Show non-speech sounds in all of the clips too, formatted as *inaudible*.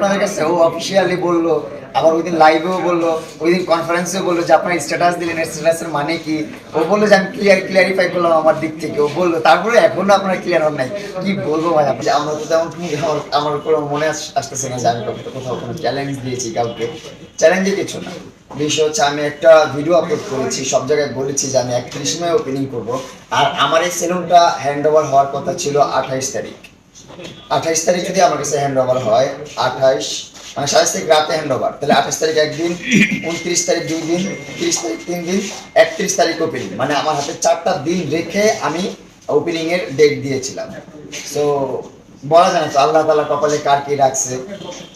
আপনাদের কাছে ও অফিসিয়ালি বলল, আবার ওই দিন লাইভেও বলল ওই দিন কনফারেন্সেও বলল যে আপনার স্ট্যাটাস দিলেন স্ট্যাটাসের মানে কি? ও বলল যে আমি ক্লিয়ার ক্লিয়ারিফাই করলাম আমার দিক থেকে। ও বলল, তারপরে এখনও আপনার ক্লিয়ার হন নাই। কি বলব ভাই, আপনি আমরা তো তেমন আমার আমার কোনো মনে আসতেছে না যে আমি কোথাও কোনো চ্যালেঞ্জ দিয়েছি কাউকে। চ্যালেঞ্জে কিছু না। বিষয় হচ্ছে আমি একটা ভিডিও আপলোড করেছি, সব জায়গায় বলেছি যে আমি একত্রিশ মে ওপেনিং করব। আর আমার এই সেলুনটা হ্যান্ড ওভার হওয়ার কথা ছিল আঠাইশ তারিখ। আঠাইশ তারিখ যদি আমার কাছে হ্যান্ড ওভার হয়, আঠাইশ মানে সাতাশ তারিখ রাতে হ্যান্ড ওভার তাহলে আঠাশ তারিখ একদিন, উনত্রিশ তারিখ দুই দিন, তিরিশ তারিখ তিন দিন, একত্রিশ তারিখ ওপেনিং মানে আমার হাতে চারটা দিন রেখে আমি ওপেনিং এর ডেট দিয়েছিলাম। সো বলা যায় না তো, আল্লাহ তালা কপালে কার কি রাখছে?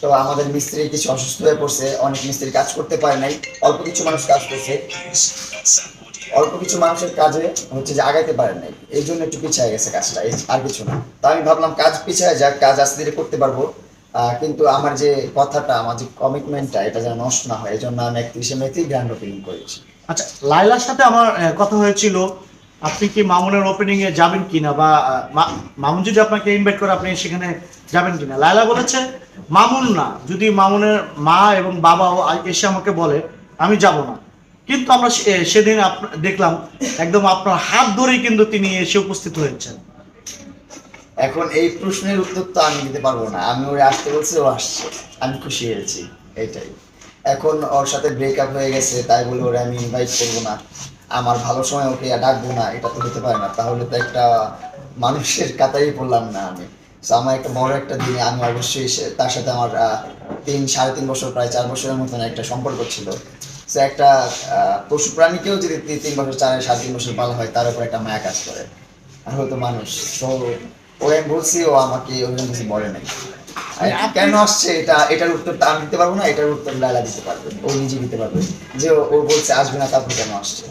তো আমাদের মিস্ত্রি কিছু অসুস্থ হয়ে পড়ছে, অনেক মিস্ত্রি কাজ করতে পারে নাই, অল্প কিছু মানুষ কাজ করছে। অল্প কিছু মানুষের কাজে হচ্ছে যে আগাইতে পারেন নাই। এই জন্য একটু পিছিয়ে গেছে কাজটা আর কিছু না। তো আমি ভাবলাম কাজ পিছিয়ে যাক, কাজ আস্তে ধীরে করতে পারব। কিন্তু আমার যে কথাটা, আমার যে কমিটমেন্টটা এটা যেন নষ্ট না হয় এই জন্য আমি একত্রিশে মেতেই গ্র্যান্ড ওপেনিং করেছি। আচ্ছা লাইলার সাথে আমার কথা হয়েছিল, আপনি কি মামুনের ওপেনিং এ যাবেন কিনা বা মামুন যদি আপনাকে ইনভাইট করে, আপনি সেখানে যাবেন কিনা? লাইলা বলেছে, মামুন না, যদি মামুনের মা এবং বাবাও আ- এসে আমাকে বলে, আমি যাব না। কিন্তু আমরা সেদিন দেখলাম একদম আপনার হাত ধরেই কিন্তু তিনি এসে উপস্থিত হয়েছেন। এখন এই প্রশ্নের উত্তর তো আমি দিতে পারব না। আমি ওরে আসতে বলছি, ও আসছে। আমি খুশি হয়েছি এইটাই এখন ওর সাথে ব্রেকআপ হয়ে গেছে, তাই বলে ওরে আমি ইনভাইট করব না। আমার ভালো সময় ওকে ডাকবো না, এটা তো হতে পারে না। তাহলে তো একটা মানুষের কাতারই পড়লাম না আমি। আমার একটা বড় একটা দিনে আমি অবশ্যই তার সাথে আমার তিন, সাড়ে তিন বছর, প্রায় চার বছরের মতন একটা সম্পর্ক ছিল। সে একটা পশু প্রাণীকেও যদি তিন- তিন বছর চার সাড়ে তিন বছর পালা হয় তার উপর একটা মায়া কাজ করে। আর হয়তো মানুষ তো ও আমি বলছি ও আমাকে ওরকম কিছু বলে নাই। কেন আসছে এটা এটার উত্তরটা আমি দিতে পারব না এটার উত্তর লালা দিতে পারবে ও নিজে দিতে পারবে। যে ও- বলছে আসবে না তারপর কেন আসছে?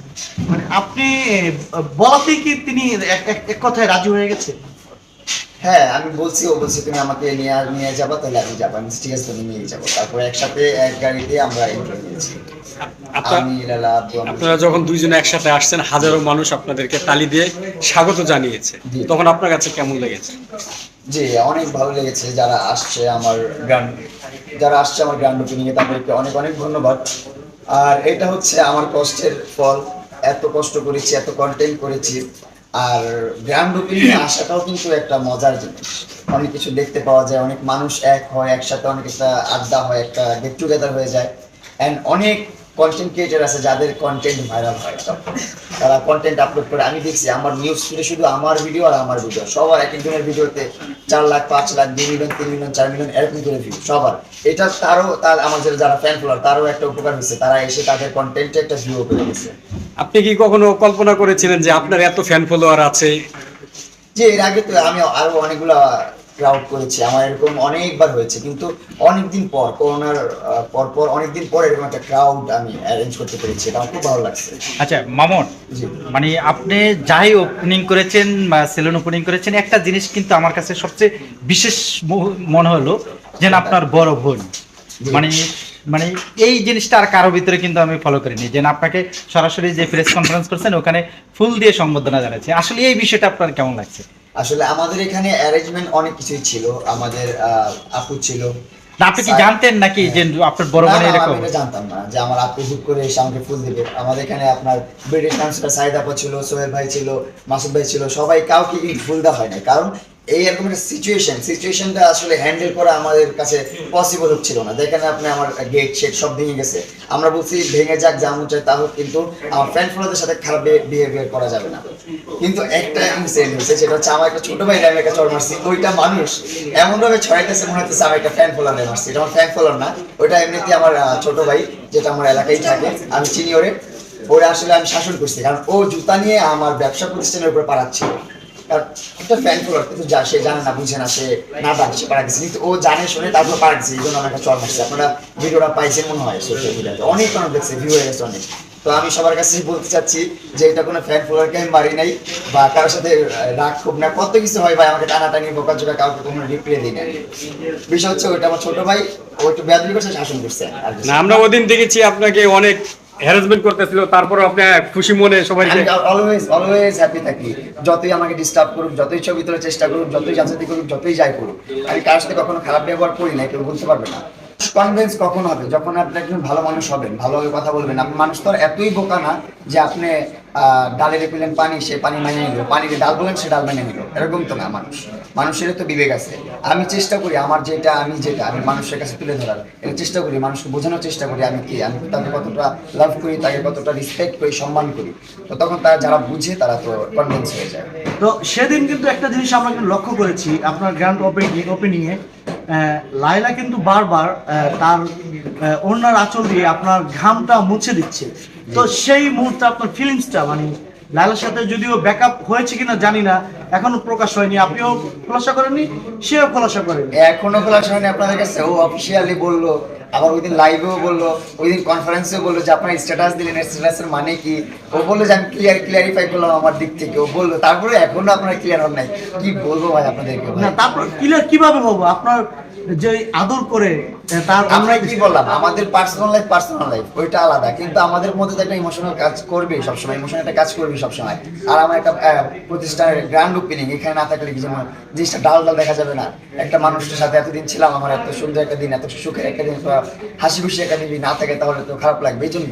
মানে আপনি বলাতেই কি তিনি এক কথায় রাজি হয়ে গেছে হ্যাঁ আমি বলছি ও বলছে তুমি আমাকে নিয়ে নিয়ে যাবা তাহলে আমি যাব। আমি ঠিক আছে তুমি নিয়ে যাব। তারপরে একসাথে এক গাড়িতে আমরা এন্ট্রি নিয়েছি আপনার যখন দুইজনে একসাথে আসছেন হাজারো মানুষ আপনাদেরকে তালি দিয়ে স্বাগত জানিয়েছে। জি। তখন আপনার কাছে কেমন লেগেছে? জি অনেক ভালো লেগেছে। যারা আসছে আমার গ্র্যান্ড যারা আসছে আমার গ্র্যান্ড এ তাদেরকে অনেক অনেক ধন্যবাদ। আর এটা হচ্ছে আমার কষ্টের ফল। এত কষ্ট করেছি এত কন্টেন্ট করেছি। আর গ্রাম এ *coughs* আসাটাও কিন্তু একটা মজার জিনিস। অনেক কিছু দেখতে পাওয়া যায় অনেক মানুষ এক হয় একসাথে অনেক একটা আড্ডা হয় একটা গেট টুগেদার হয়ে যায়। অ্যান্ড অনেক কন্টেন্ট ক্রিয়েটার আছে যাদের কন্টেন্ট ভাইরাল হয় তখন তারা কন্টেন্ট আপলোড করে। আমি দেখছি আমার নিউজ ফিডে শুধু আমার ভিডিও আর আমার ভিডিও সবার এক একজনের ভিডিওতে চার লাখ পাঁচ লাখ দুই মিলিয়ন তিন মিলিয়ন চার মিলিয়ন এরকম করে ভিউ সবার। এটা তারও তার আমাদের যারা ফ্যান ফলোয়ার তারও একটা উপকার হয়েছে। তারা এসে তাদের কন্টেন্টে একটা ভিউ পেয়ে গেছে আপনি কি কখনো কল্পনা করেছিলেন যে আপনার এত ফ্যান ফলোয়ার আছে? যে এর আগে তো আমি আরও অনেকগুলা ক্রাউড করেছি। আমার এরকম অনেকবার হয়েছে। কিন্তু অনেকদিন পর করোনার পর পর অনেকদিন পর এরকম একটা ক্রাউড আমি অ্যারেঞ্জ করতে পেরেছি। এটা আমার খুব ভালো লাগছে। আচ্ছা মামুন মানে আপনি যাই ওপেনিং করেছেন বা সেলুন ওপেনিং করেছেন একটা জিনিস কিন্তু আমার কাছে সবচেয়ে বিশেষ মনে হলো যেন আপনার বড় বোন মানে মানে এই জিনিসটা আর কারও ভিতরে কিন্তু আমি ফলো করিনি। যেন আপনাকে সরাসরি যে প্রেস কনফারেন্স করছেন ওখানে ফুল দিয়ে সম্বোধনা জানাচ্ছি। আসলে এই বিষয়টা আপনার কেমন লাগছে? আসলে আমাদের এখানে অ্যারেঞ্জমেন্ট অনেক কিছুই ছিল। আমাদের আপু ছিল। না আপনি কি জানতেন নাকি যে আপনার বড় না, বোন এরকম আমি জানতাম না যে আমার আপু হুট করে এসে আমাকে ফুল দিবে। আমাদের এখানে আপনার ব্রিটিশ কাউন্সিলর সাইদ আপা ছিল সোহেল ভাই ছিল মাসুদ ভাই ছিল সবাই কাউকে কিন্তু ফুল দেওয়া হয় না কারণ এই এরকম একটা সিচুয়েশন সিচুয়েশনটা আসলে হ্যান্ডেল করা আমাদের কাছে পসিবল হচ্ছিল না। দেখেন আপনি আমার গেট শেট সব ভেঙে গেছে। আমরা বলছি, ভেঙে যাক যেমন চাই তা হোক, কিন্তু আমার ফ্রেন্ড ফলোদের সাথে খারাপ বিহেভিয়ার করা যাবে না। কিন্তু একটা ইনসিডেন্ট হয়েছে সেটা হচ্ছে আমার একটা ছোট ভাই, আমি একটা চড় মারছি, ওইটা মানুষ এমন ভাবে ছড়াইতেছে, মনে হচ্ছে আমি একটা ফ্যান ফলোয়ার মারছি। এটা আমার ফ্যান ফলোয়ার না, ওইটা এমনিতে আমার ছোট ভাই, যেটা আমার এলাকায় থাকে, আমি চিনি ওরে। ওরে আসলে আমি শাসন করছি, কারণ ও জুতা নিয়ে আমার ব্যবসা প্রতিষ্ঠানের উপরে পাড়াচ্ছিল আমি সবার কাছে বলতে চাচ্ছি যে এটা কোনো ফ্যান ফলোয়ারকে আমি মারি নাই। বা কারোর সাথে রাগ খুব না, কত কিছু হয় ভাই, আমাকে টানাটানি কাউকে কোনো রিপ্লে দিই না বিষয় হচ্ছে, ওইটা আমার ছোট ভাই, ও একটু করছে শাসন করছে। না, আমরা ওদিন দেখেছি আপনাকে অনেক হ্যারাসমেন্ট করতেছিল তারপর আপনি খুশি মনে সবাই অলওয়েজ অলওয়েজ হ্যাপি থাকি। যতই আমাকে ডিস্টার্ব করুক, যতই ছবি তোলার চেষ্টা করুক, যতই যাচাতি করুক, যতই যাই করুক, আমি কার সাথে কখনো খারাপ ব্যবহার করি না কেউ বলতে পারবে না। কনভিন্স কখন হবে? যখন আপনি একজন ভালো মানুষ হবেন, ভালোভাবে কথা বলবেন, আপনি মানুষ তো এতই বোকা না যে আপনি ডালে রেপিলেন পানি, সে পানি মানিয়ে নিল। পানিতে ডাল বলেন, সে ডাল মানিয়ে নিল। এরকম তো না মানুষ। মানুষের তো বিবেক আছে। আমি চেষ্টা করি আমার যেটা, আমি যেটা, আমি মানুষের কাছে তুলে ধরার। এটা চেষ্টা করি মানুষকে বোঝানোর চেষ্টা করি আমি কি। আমি তাকে কতটা লাভ করি, তাকে কতটা রেসপেক্ট করি, সম্মান করি। তো তখন তারা যারা বুঝে, তারা তো কনভিন্স হয়ে যায়। তো সেদিন কিন্তু একটা জিনিস আমরা লক্ষ্য করেছি আপনার গ্র্যান্ড ওপেনিং ওপেনিংয়ে লাইলা কিন্তু বারবার তার অন্যার আঁচল দিয়ে আপনার ঘামটা মুছে দিচ্ছে। তো সেই মুহূর্তে আপনার ফিলিংসটা মানে লাইলার সাথে যদিও ব্যাকআপ হয়েছে কিনা জানি না এখনও প্রকাশ হয়নি। আপনিও খোলাসা করেননি? সেও খোলাসা করেন এখনও খোলাসা হয়নি আপনাদের কাছে? ও অফিসিয়ালি বলল আবার ওই দিন লাইভেও বলল, ওই দিন কনফারেন্সেও বলল যে, আপনার স্ট্যাটাস দিলেন স্ট্যাটাসের মানে কি? ও বলল যে, আমি ক্লিয়ার ক্লিয়ারিফাই করলাম আমার দিক থেকে। ও বলল, তারপরে এখনও আপনার ক্লিয়ার হন নাই। কি বলব ভাই আপনাদেরকে তারপর ক্লিয়ার কীভাবে হব? আপনার যে আদর করে আমরা কি বললাম? আমাদের পার্সোনাল লাইফ পার্সোনাল লাইফ ওইটা আলাদা। কিন্তু আমাদের মধ্যে একটা ইমোশনাল কাজ করবে সবসময় ইমোশনাল একটা কাজ করবে সবসময়। আর আমার একটা প্রতিষ্ঠানের গ্র্যান্ড ওপেনিং এখানে না থাকলে কি যেমন জিনিসটা ডাল ডাল দেখা যাবে না? একটা মানুষের সাথে এতদিন ছিলাম আমার এত সুন্দর একটা দিন এত সুখের একটা দিন হাসি খুশি একটা দিন যদি না থাকে তাহলে তো খারাপ লাগবে এই জন্য